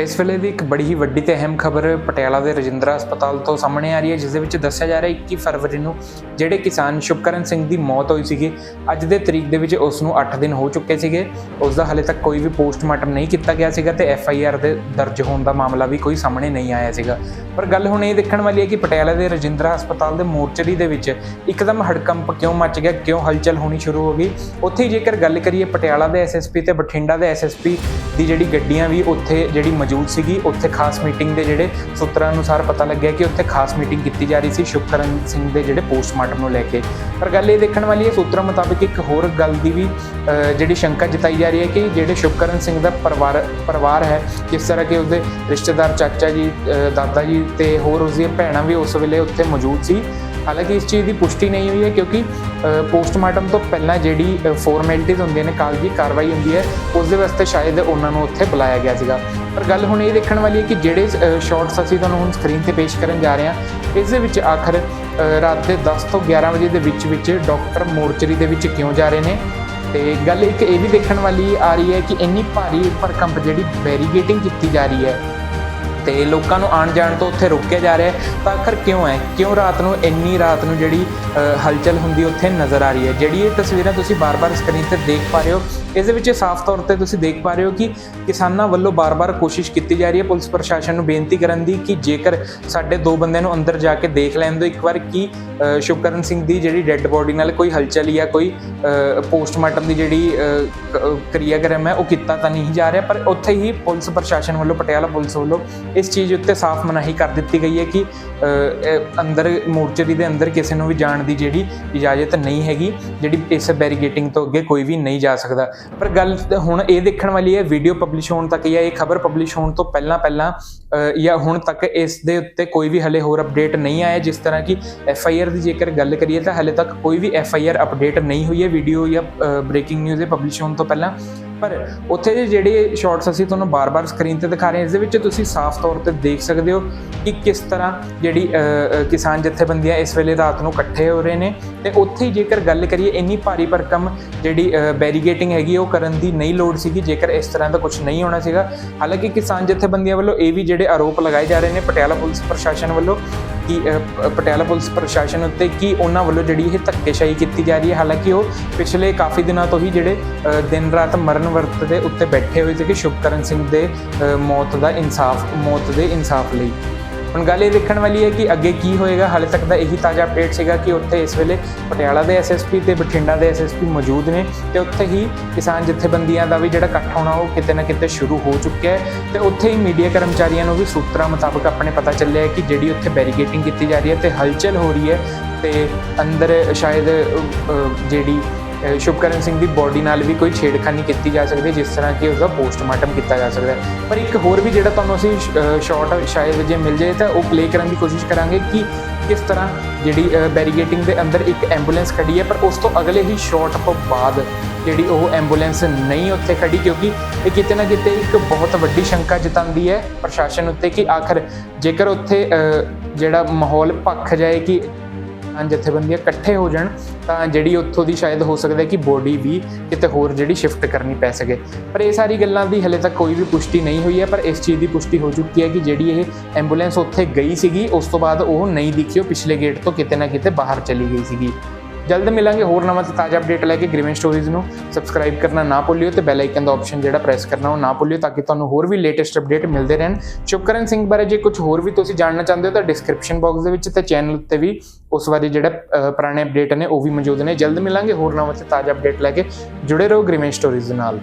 ਇਸ ਵੇਲੇ ਦੀ ਇੱਕ ਬੜੀ ਹੀ ਵੱਡੀ ਤੇ ਅਹਿਮ ਖਬਰ ਪਟਿਆਲਾ ਦੇ ਰਜਿੰਦਰਾ ਹਸਪਤਾਲ ਤੋਂ ਸਾਹਮਣੇ ਆ ਰਹੀ ਹੈ, ਜਿਸ ਦੇ ਵਿੱਚ ਦੱਸਿਆ ਜਾ ਰਿਹਾ ਹੈ 21 ਫਰਵਰੀ ਨੂੰ ਜਿਹੜੇ ਕਿਸਾਨ ਸ਼ੁਭਕਰਨ ਸਿੰਘ ਦੀ ਮੌਤ ਹੋਈ ਸੀਗੀ, ਅੱਜ ਦੇ ਤਰੀਕ ਦੇ ਵਿੱਚ ਉਸ ਨੂੰ 8 ਦਿਨ ਹੋ ਚੁੱਕੇ ਸੀਗੇ। ਉਸ ਦਾ ਹਾਲੇ ਤੱਕ ਕੋਈ ਵੀ ਪੋਸਟਮਾਰਟਮ ਨਹੀਂ ਕੀਤਾ ਗਿਆ ਸੀਗਾ ਤੇ ਐਫ ਆਈ ਆਰ ਦੇ ਦਰਜ ਹੋਣ ਦਾ ਮਾਮਲਾ ਵੀ ਕੋਈ ਸਾਹਮਣੇ ਨਹੀਂ ਆਇਆ ਸੀਗਾ। ਪਰ ਗੱਲ ਹੁਣ ਇਹ ਦੇਖਣ ਵਾਲੀ ਹੈ ਕਿ ਪਟਿਆਲਾ ਦੇ ਰਜਿੰਦਰਾ ਹਸਪਤਾਲ ਦੇ ਮੋਰਚਰੀ ਦੇ ਵਿੱਚ ਇੱਕਦਮ ਹੜਕੰਪ ਕਿਉਂ ਮਚ ਗਿਆ, ਕਿਉਂ ਹਲਚਲ ਹੋਣੀ ਸ਼ੁਰੂ ਹੋ ਗਈ? ਉੱਥੇ ਹੀ ਜੇਕਰ ਗੱਲ ਕਰੀਏ ਪਟਿਆਲਾ ਦੇ ਐਸਐਸਪੀ ਤੇ ਬਠਿੰਡਾ ਦੇ ਐਸਐਸਪੀ ਦੀ ਜਿਹੜੀ ਗੱਡੀਆਂ ਵੀ ਉੱਥੇ ਜਿਹੜੀ ਮੌਜੂਦ ਸੀਗੀ। ਉੱਥੇ ਖਾਸ ਮੀਟਿੰਗ ਦੇ ਜਿਹੜੇ ਸੂਤਰਾਂ ਅਨੁਸਾਰ ਪਤਾ ਲੱਗਿਆ ਕਿ ਉੱਥੇ ਖਾਸ ਮੀਟਿੰਗ ਕੀਤੀ ਜਾ ਰਹੀ ਸੀ ਸ਼ੁਭਕਰਨ ਸਿੰਘ ਦੇ ਜਿਹੜੇ ਪੋਸਟਮਾਰਟਮ ਨੂੰ ਲੈ ਕੇ। ਪਰ ਗੱਲ ਇਹ ਦੇਖਣ ਵਾਲੀ ਹੈ, ਸੂਤਰਾਂ ਮੁਤਾਬਕ ਇੱਕ ਹੋਰ ਗੱਲ ਦੀ ਵੀ ਜਿਹੜੀ ਸ਼ੰਕਾ ਜਤਾਈ ਜਾ ਰਹੀ ਹੈ ਕਿ ਜਿਹੜੇ ਸ਼ੁਭਕਰਨ ਸਿੰਘ ਦਾ ਪਰਿਵਾਰ ਪਰਿਵਾਰ ਹੈ ਜਿਸ ਤਰ੍ਹਾਂ ਕਿ ਉਹਦੇ ਰਿਸ਼ਤੇਦਾਰ ਚਾਚਾ ਜੀ ਦਾਦਾ ਜੀ ਤੇ ਹੋਰ ਉਸਦੀਆਂ ਭੈਣਾਂ ਵੀ ਉਸ ਵੇਲੇ ਉੱਥੇ ਮੌਜੂਦ ਸੀ। ਹਾਲਾਂਕਿ ਇਸ ਚੀਜ਼ ਦੀ ਪੁਸ਼ਟੀ ਨਹੀਂ ਹੋਈ ਹੈ ਕਿਉਂਕਿ ਪੋਸਟਮਾਰਟਮ ਤੋਂ ਪਹਿਲਾਂ ਜਿਹੜੀ ਫਾਰਮੈਲਿਟੀਜ਼ ਹੁੰਦੀਆਂ ਨੇ, ਕਾਗਜ਼ੀ ਕਾਰਵਾਈ ਹੁੰਦੀ ਹੈ ਉਸ ਦੇ ਵਾਸਤੇ ਸ਼ਾਇਦ ਉਹਨਾਂ ਨੂੰ ਉੱਥੇ ਬੁਲਾਇਆ ਗਿਆ ਸੀਗਾ। ਪਰ ਗੱਲ ਹੁਣ ਇਹ ਦੇਖਣ ਵਾਲੀ ਹੈ ਕਿ ਜਿਹੜੇ ਸ਼ਾਰਟਸ ਅਸੀਂ ਤੁਹਾਨੂੰ ਹੁਣ ਸਕਰੀਨ ਤੇ ਪੇਸ਼ ਕਰਨ ਜਾ ਰਹੇ ਹਾਂ, ਇਸ ਦੇ ਵਿੱਚ ਆਖਰ ਰਾਤ ਦੇ 10 ਤੋਂ 11 ਵਜੇ ਦੇ ਵਿੱਚ ਵਿੱਚ ਡਾਕਟਰ ਮੋਰਚਰੀ ਦੇ ਵਿੱਚ ਕਿਉਂ ਜਾ ਰਹੇ ਨੇ? ਤੇ ਗੱਲ ਇੱਕ ਇਹ ਵੀ ਦੇਖਣ ਵਾਲੀ ਆ ਰਹੀ ਹੈ ਕਿ ਇੰਨੀ ਭਾਰੀ ਭਰਕੰਪ ਜਿਹੜੀ ਬੈਰੀਗੇਟਿੰਗ ਕੀਤੀ ਜਾ ਰਹੀ ਹੈ ਤੇ ਲੋਕਾਂ ਨੂੰ ਆਣ ਜਾਣ ਤੋਂ ਉੱਥੇ ਰੋਕਿਆ ਜਾ ਰਿਹਾ ਹੈ। ਤਾਂ ਆਖਰ ਕਿਉਂ ਹੈ? ਕਿਉਂ ਰਾਤ ਨੂੰ ਇੰਨੀ ਰਾਤ ਨੂੰ ਜਿਹੜੀ ਅ, ਹਲਚਲ ਹੁੰਦੀ ਉੱਥੇ ਨਜ਼ਰ ਆ ਰਹੀ ਹੈ? ਜਿਹੜੀ ਇਹ ਤਸਵੀਰਾਂ ਤੁਸੀਂ ਬਾਰ-ਬਾਰ ਸਕਰੀਨ ਤੇ ਦੇਖ ਪਾ ਰਹੇ ਹੋ ਇਸ ਦੇ ਵਿੱਚ ਸਾਫ਼ ਤੌਰ ਤੇ ਤੁਸੀਂ ਦੇਖ ਪਾ ਰਹੇ ਹੋ ਕਿ ਕਿਸਾਨਾਂ ਵੱਲੋਂ ਬਾਰ-ਬਾਰ ਕੋਸ਼ਿਸ਼ ਕੀਤੀ ਜਾ ਰਹੀ ਹੈ। ਪੁਲਿਸ ਪ੍ਰਸ਼ਾਸਨ ਨੂੰ ਬੇਨਤੀ ਕਰਨ ਦੀ ਕਿ ਜੇਕਰ ਸਾਡੇ ਦੋ ਬੰਦਿਆਂ ਨੂੰ ਅੰਦਰ ਜਾ ਕੇ ਦੇਖ ਲੈਣ ਦਿਓ ਇੱਕ ਵਾਰ ਕਿ ਅ, ਸ਼ੁਭਕਰਨ ਸਿੰਘ ਦੀ ਜਿਹੜੀ ਡੈੱਡ ਬੋਡੀ ਨਾਲ ਕੋਈ ਹਲਚਲ ਜਾਂ ਕੋਈ ਪੋਸਟਮਾਰਟਮ ਦੀ ਜਿਹੜੀ ਅ, ਹੈ ਉਹ ਕੀਤਾ ਤਾਂ ਨਹੀਂ ਜਾ ਰਿਹਾ। ਪਰ ਉੱਥੇ ਹੀ ਪੁਲਿਸ ਪ੍ਰਸ਼ਾਸਨ ਵੱਲੋਂ ਪਟਿਆਲਾ ਪੁਲਿਸ ਵੱਲੋਂ ਇਸ ਚੀਜ਼ ਉੱਤੇ ਸਾਫ਼ ਮਨਾਹੀ ਕਰ ਦਿੱਤੀ ਗਈ ਹੈ ਕਿ ਅ, ਇਹ ਅੰਦਰ ਮੋਰਚਰੀ ਦੇ ਅੰਦਰ ਕਿਸੇ ਨੂੰ ਵੀ ਜਾਣ ਦੀ ਜਿਹੜੀ ਇਜਾਜ਼ਤ ਨਹੀਂ ਹੈਗੀ ਜਿਹੜੀ ਇਸ ਬੈਰੀਗੇਟਿੰਗ ਤੋਂ ਅੱਗੇ ਕੋਈ ਵੀ ਨਹੀਂ ਜਾ ਸਕਦਾ। ਪਰ ਗੱਲ ਹੁਣ ਇਹ ਦੇਖਣ ਵਾਲੀ ਹੈ ਵੀਡੀਓ ਪਬਲਿਸ਼ ਹੋਣ ਤੱਕ ਜਾਂ ਇਹ ਖਬਰ ਪਬਲਿਸ਼ ਹੋਣ ਤੋਂ ਪਹਿਲਾਂ ਪਹਿਲਾਂ ਜਾਂ ਹੁਣ ਤੱਕ ਇਸ ਦੇ ਉੱਤੇ ਕੋਈ ਵੀ ਹਲੇ ਹੋਰ ਅਪਡੇਟ ਨਹੀਂ ਆਇਆ, ਜਿਸ ਤਰ੍ਹਾਂ ਕਿ ਐਫ ਆਈ ਆਰ ਦੀ ਜੇਕਰ ਗੱਲ ਕਰੀਏ ਤਾਂ ਹਲੇ ਤੱਕ ਕੋਈ ਵੀ ਐਫ ਆਈ ਆਰ ਅਪਡੇਟ ਨਹੀਂ ਹੋਈ ਹੈ ਵੀਡੀਓ ਜਾਂ ਬ੍ਰੇਕਿੰਗ ਨਿਊਜ਼ ਦੇ ਪਬਲਿਸ਼ ਹੋਣ ਤੋਂ ਪਹਿਲਾਂ। ਪਰ ਉੱਥੇ ਦੇ ਜਿਹੜੇ ਸ਼ਾਰਟਸ ਅਸੀਂ ਤੁਹਾਨੂੰ ਬਾਰ-ਬਾਰ ਸਕਰੀਨ ਤੇ ਦਿਖਾ ਰਹੇ ਹਾਂ, ਇਸ ਦੇ ਵਿੱਚ ਤੁਸੀਂ ਸਾਫ਼ ਤੌਰ ਤੇ ਦੇਖ ਸਕਦੇ ਹੋ ਕਿ ਕਿਸ ਤਰ੍ਹਾਂ ਜਿਹੜੀ ਕਿਸਾਨ ਜਥੇਬੰਦੀਆਂ ਇਸ ਵੇਲੇ ਰਾਤ ਨੂੰ ਇਕੱਠੇ ਹੋ ਰਹੇ ਨੇ ਤੇ ਉੱਥੇ ਹੀ ਜੇਕਰ ਗੱਲ ਕਰੀਏ, ਇੰਨੀ ਭਾਰੀ ਭਰਕਮ ਜਿਹੜੀ ਬੈਰੀਗੇਟਿੰਗ ਹੈਗੀ ਉਹ ਕਰਨ ਦੀ ਨਹੀਂ ਲੋੜ ਸੀਗੀ, ਜੇਕਰ ਇਸ ਤਰ੍ਹਾਂ ਦਾ ਕੁਝ ਨਹੀਂ ਹੋਣਾ ਸੀਗਾ। ਹਾਲਾਂਕਿ ਕਿਸਾਨ ਜਥੇਬੰਦੀਆਂ ਵੱਲੋਂ ਇਹ ਵੀ ਜਿਹੜੇ ਆਰੋਪ ਲਗਾਏ ਜਾ ਰਹੇ ਨੇ ਪਟਿਆਲਾ ਪੁਲਿਸ ਪ੍ਰਸ਼ਾਸਨ ਵੱਲੋਂ ਕਿ ਪਟਿਆਲਾ ਪੁਲਿਸ ਪ੍ਰਸ਼ਾਸਨ ਉੱਤੇ ਕਿ ਉਹਨਾਂ ਵੱਲੋਂ ਜਿਹੜੀ ਇਹ ਧੱਕੇਸ਼ਾਹੀ ਕੀਤੀ ਜਾ ਰਹੀ ਹੈ, ਹਾਲਾਂਕਿ ਉਹ ਪਿਛਲੇ ਕਾਫੀ ਦਿਨਾਂ ਤੋਂ ਹੀ ਜਿਹੜੇ ਦਿਨ ਰਾਤ ਮਰਨ ਵਰਤ ਦੇ ਉੱਤੇ ਬੈਠੇ ਹੋਏ ਸੀਗੇ ਸ਼ੁਭਕਰਨ ਸਿੰਘ ਦੇ ਮੌਤ ਦਾ ਇਨਸਾਫ, ਮੌਤ ਦੇ ਇਨਸਾਫ ਲਈ। ਹੁਣ ਗੱਲ ਇਹ ਦੇਖਣ ਵਾਲੀ ਹੈ ਕਿ ਅੱਗੇ ਕੀ ਹੋਏਗਾ, ਹਾਲੇ ਤੱਕ ਦਾ ਇਹੀ ਤਾਜ਼ਾ ਅਪਡੇਟ ਸੀਗਾ ਕਿ ਉੱਥੇ ਇਸ ਵੇਲੇ ਪਟਿਆਲਾ ਦੇ ਐਸਐਸਪੀ ਤੇ ਬਠਿੰਡਾ ਦੇ ਐਸਐਸਪੀ ਮੌਜੂਦ ਨੇ ਤੇ ਉੱਥੇ ਹੀ ਕਿਸਾਨ ਜਥੇਬੰਦੀਆਂ ਦਾ ਵੀ ਜਿਹੜਾ ਇਕੱਠ ਹੋਣਾ ਉਹ ਕਿਤੇ ਨਾ ਕਿਤੇ ਸ਼ੁਰੂ ਹੋ ਚੁੱਕਿਆ ਹੈ ਤੇ ਉੱਥੇ ਹੀ ਮੀਡੀਆ ਕਰਮਚਾਰੀਆਂ ਨੂੰ ਵੀ ਸੂਤਰਾਂ ਮੁਤਾਬਕ ਆਪਣੇ ਪਤਾ ਚੱਲਿਆ ਹੈ ਕਿ ਜਿਹੜੀ ਉੱਥੇ ਬੈਰੀਕੇਟਿੰਗ ਕੀਤੀ ਜਾ ਰਹੀ ਹੈ ਤੇ ਹਲਚਲ ਹੋ ਰਹੀ ਹੈ ਤੇ ਅੰਦਰ ਸ਼ਾਇਦ ਜਿਹੜੀ ਸ਼ੁਭਕਰਨ ਸਿੰਘ ਦੀ ਬੋਡੀ ਨਾਲ ਵੀ ਕੋਈ ਛੇੜਖਾਨੀ ਕੀਤੀ ਜਾ ਸਕਦੀ ਹੈ, ਜਿਸ ਤਰ੍ਹਾਂ ਕਿ ਉਸਦਾ ਪੋਸਟਮਾਰਟਮ ਕੀਤਾ ਜਾ ਸਕਦਾ ਹੈ। ਪਰ ਇੱਕ ਹੋਰ ਵੀ ਜਿਹੜਾ ਤੁਹਾਨੂੰ ਅਸੀਂ ਸ਼ਾਰਟ ਸ਼ਾਇਦ ਜੇ ਮਿਲ ਜਾਏ ਤਾਂ ਉਹ ਪਲੇ ਕਰਨ ਦੀ ਕੋਸ਼ਿਸ਼ ਕਰਾਂਗੇ ਕਿ ਕਿਸ ਤਰ੍ਹਾਂ ਜਿਹੜੀ ਬੈਰੀਗੇਟਿੰਗ ਦੇ ਅੰਦਰ ਇੱਕ ਐਂਬੂਲੈਂਸ ਖੜੀ ਹੈ, ਪਰ ਉਸ ਤੋਂ ਅਗਲੇ ਹੀ ਸ਼ਾਟ ਤੋਂ ਬਾਅਦ ਜਿਹੜੀ ਉਹ ਐਂਬੂਲੈਂਸ ਨਹੀਂ ਉੱਥੇ ਖੜੀ, ਕਿਉਂਕਿ ਇਹ ਕਿਤੇ ਨਾ ਕਿਤੇ ਇੱਕ ਬਹੁਤ ਵੱਡੀ ਸ਼ੰਕਾ ਜਤਾਉਂਦੀ ਹੈ ਪ੍ਰਸ਼ਾਸਨ ਉੱਤੇ ਕਿ ਆਖਰ ਜੇਕਰ ਉੱਥੇ ਜਿਹੜਾ ਮਾਹੌਲ ਭੱਖ ਜਾਏ ਕਿ ਜਥੇਬੰਦੀਆਂ ਇਕੱਠੇ ਹੋ ਜਾਣ, ਤਾਂ ਜਿਹੜੀ ਉੱਥੋਂ ਦੀ ਸ਼ਾਇਦ ਹੋ ਸਕਦਾ ਕਿ ਬੋਡੀ ਵੀ ਕਿਤੇ ਹੋਰ ਜਿਹੜੀ ਸ਼ਿਫਟ ਕਰਨੀ ਪੈ ਸਕੇ। ਪਰ ਇਹ ਸਾਰੀ ਗੱਲਾਂ ਦੀ ਹਲੇ ਤੱਕ ਕੋਈ ਵੀ ਪੁਸ਼ਟੀ ਨਹੀਂ ਹੋਈ ਹੈ, ਪਰ ਇਸ ਚੀਜ਼ ਦੀ ਪੁਸ਼ਟੀ ਹੋ ਚੁੱਕੀ ਹੈ ਕਿ ਜਿਹੜੀ ਇਹ ਐਂਬੂਲੈਂਸ ਉੱਥੇ ਗਈ ਸੀਗੀ, ਉਸ ਤੋਂ ਬਾਅਦ ਉਹ ਨਹੀਂ ਦਿਖੀ, ਉਹ ਪਿਛਲੇ ਗੇਟ ਤੋਂ ਕਿਤੇ ਨਾ ਕਿਤੇ ਬਾਹਰ ਚਲੀ ਗਈ ਸੀਗੀ। ਜਲਦ ਮਿਲਾਂਗੇ ਹੋਰ ਨਵਾਂ ਤੇ ਤਾਜ਼ਾ ਅਪਡੇਟ ਲੈ ਕੇ ਗ੍ਰੀਵਨ ਸਟੋਰੀਜ਼ ਨੂੰ ਸਬਸਕ੍ਰਾਈਬ ਕਰਨਾ ਨਾ ਭੁੱਲਿਓ ਤੇ ਬੈਲ ਆਈਕਨ ਦਾ ਆਪਸ਼ਨ ਜਿਹੜਾ ਪ੍ਰੈਸ ਕਰਨਾ ਉਹ ਨਾ ਭੁੱਲਿਓ ਤਾਂ ਕਿ ਤੁਹਾਨੂੰ ਹੋਰ ਵੀ ਲੇਟੈਸਟ ਅਪਡੇਟ ਮਿਲਦੇ ਰਹਿਣ। ਸ਼ੁਭਕਰਨ ਸਿੰਘ ਬਾਰੇ ਜੇ ਕੁਝ ਹੋਰ ਵੀ ਤੁਸੀਂ ਜਾਣਨਾ ਚਾਹੁੰਦੇ ਹੋ ਤਾਂ ਡਿਸਕ੍ਰਿਪਸ਼ਨ ਬਾਕਸ ਦੇ ਵਿੱਚ ਤੇ ਚੈਨਲ ਉੱਤੇ ਵੀ ਉਸ ਬਾਰੇ ਜਿਹੜਾ ਪੁਰਾਣੇ ਅਪਡੇਟ ਨੇ ਉਹ ਵੀ ਮੌਜੂਦ ਨੇ। ਜਲਦ ਮਿਲਾਂਗੇ ਹੋਰ ਨਵਾਂ ਤੇ ਤਾਜ਼ਾ ਅਪਡੇਟ ਲੈ ਕੇ ਜੁੜੇ ਰਹੋ ਗ੍ਰੀਵਨ ਸਟੋਰੀਜ਼ ਦੇ ਨਾਲ।